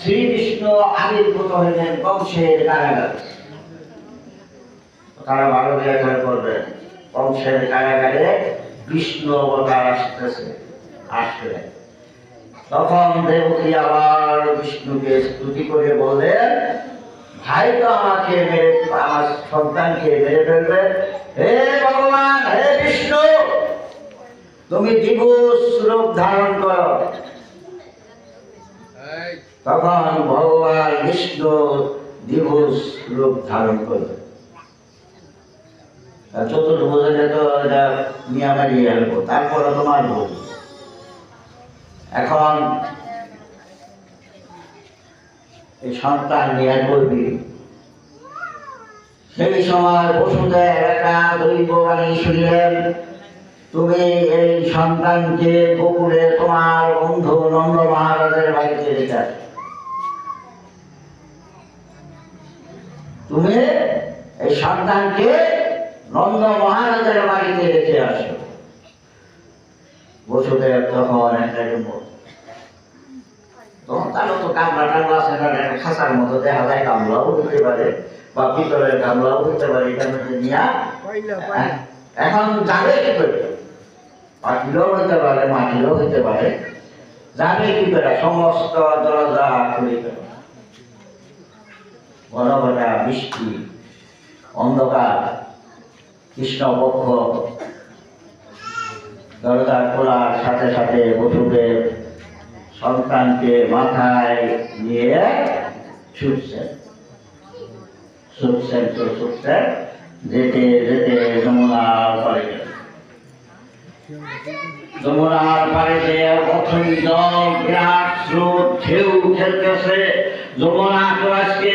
শ্রীকৃষ্ণ আবির্ভূত হইলেন কংসের কারাগারে। তারা ভালো ব্যাখ্যা করবেন কংসের কারাগারে বিষ্ণু অবতার আসতেছে আসলেন তখন দেবকী আবার বিষ্ণুকে স্তুতি করে বললেন, ভাই তো আমাকে মেরে, আমার সন্তানকে মেরে ফেলবে। হে ভগবান, হে বিষ্ণু, তুমি দিবস রূপ ধারণ করো। তখন ভগবান বিষ্ণু দিবস রূপ ধারণ করবে তো এটা নিয়ামারি আসব তারপরে তোমার এখন এই সন্তান নিয়ে করবি সেই সময় বসুদেব একটা দৈববাণী শুনলেন, তুমি এই সন্তানকে গোকুলে তোমার বন্ধু নন্দ মহারাজের বাড়িতে রেখে তুমি এই সন্তানকে নন্দ মহারাজের বাড়িতে রেখে আসো। তখন একটা তখন তারও তো খাঁচার মতো দেখা যায় কামড়াও হতে পারে বা ভিতরের কামড়াও হতে পারে এটার মধ্যে নিয়ে এখন যাবে কি করে? পাখিরও হইতে পারে মাটিরও হইতে পারে। যাবে কি করে? সমস্ত দরজা ঘন ঘটা বৃষ্টি, অন্ধকার কৃষ্ণপক্ষ দরজা খোলার সাথে সাথে বসুদেব সন্তানকে মাথায় নিয়ে ছুটছেন। ছুটছেন তো ছুটছেন, যেতে যেতে যমুনার পারে যমুনার পারে যে অথই জল, বিরাট স্রোত, ঢেউ খেলতেছে। যমুনা আজকে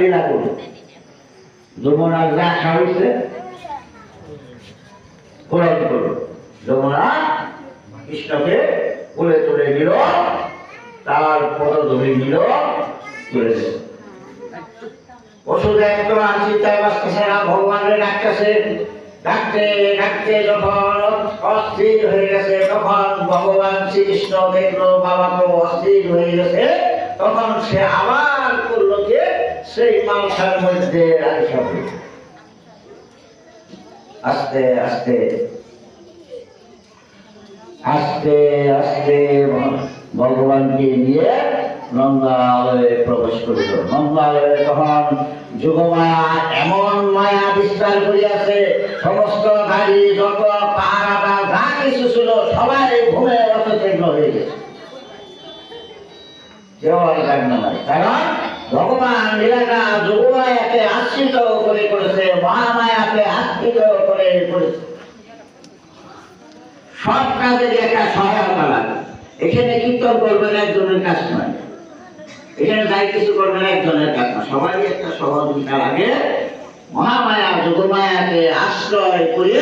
লীলা করল যমুনার যা খাওয়াইছে পূরণ করল যমুনা কৃষ্ণকে কোলে তুলে নিল, তার পদধূলি নিল, তুলে দিল। ওষুধ একদম চিন্তায় বাঁচতেছে না, ভগবানের ডাকতেছে ডাকতে ডাকতে যখন অস্থির হয়ে গেছে, তখন ভগবান শ্রীকৃষ্ণ দেখল, বাবা তো অস্থির হয়ে গেছে, তখন সে আবার সেই মাংসার মধ্যে আস্তে আস্তে আস্তে আস্তে ভগবানকে নিয়ে নন্দালয়ে প্রবেশ করিল। নন্দালয়ে তখন যুগমায়া এমন মায়া বিস্তার করিয়াছে, সমস্ত গাড়ি যত পাহারাটা যা কিছু ছিল, সবাই ঘুমে অসচেতন হয়ে গেছে। কেউ আর কারণ ভগবান লীলাটা যোগমায়াকে আশ্রিত করে করেছে, মহামায়াকে আশ্রিত করে করেছে। সব কাজের একটা সহায়তা লাগে এখানে কীর্তন করবেন একজনের কাজ নয়। এখানে যাই কিছু করবেন একজনের কাজ না সবারই একটা সহযোগিতা লাগে। মহামায়া যোগমায়াকে আশ্রয় করে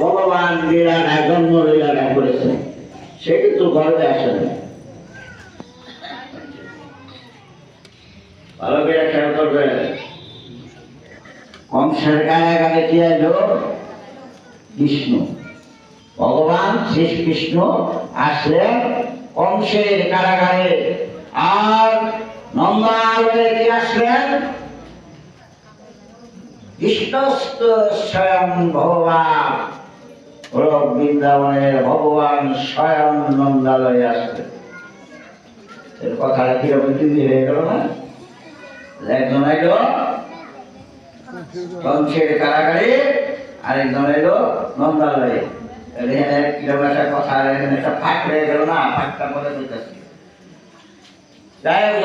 ভগবান লীলাটা জন্ম লীলাটা করেছেন সে কিন্তু গর্বে আসে না। ভালো করে খেয়াল করবেন কংসের কারাগারে কি এলো বিষ্ণু। ভগবান শ্রীকৃষ্ণ আসলেন কংসের কারাগারে। আর নন্দালয়ে কি আসলেন? স্বয়ং ভগবান। বৃন্দাবনের ভগবান স্বয়ং নন্দালয়ে আসলেন। এর কথাটা কীরকম হয়ে গেল না? একজন এলো। কংসের কারাগারে আরেকজন এলো নন্দালয়ে এখানে কীরকম একটা কথা এখানে একটা ফাঁক হয়ে গেল না, ফাঁকটা বলে দিতেছি। যাই হোক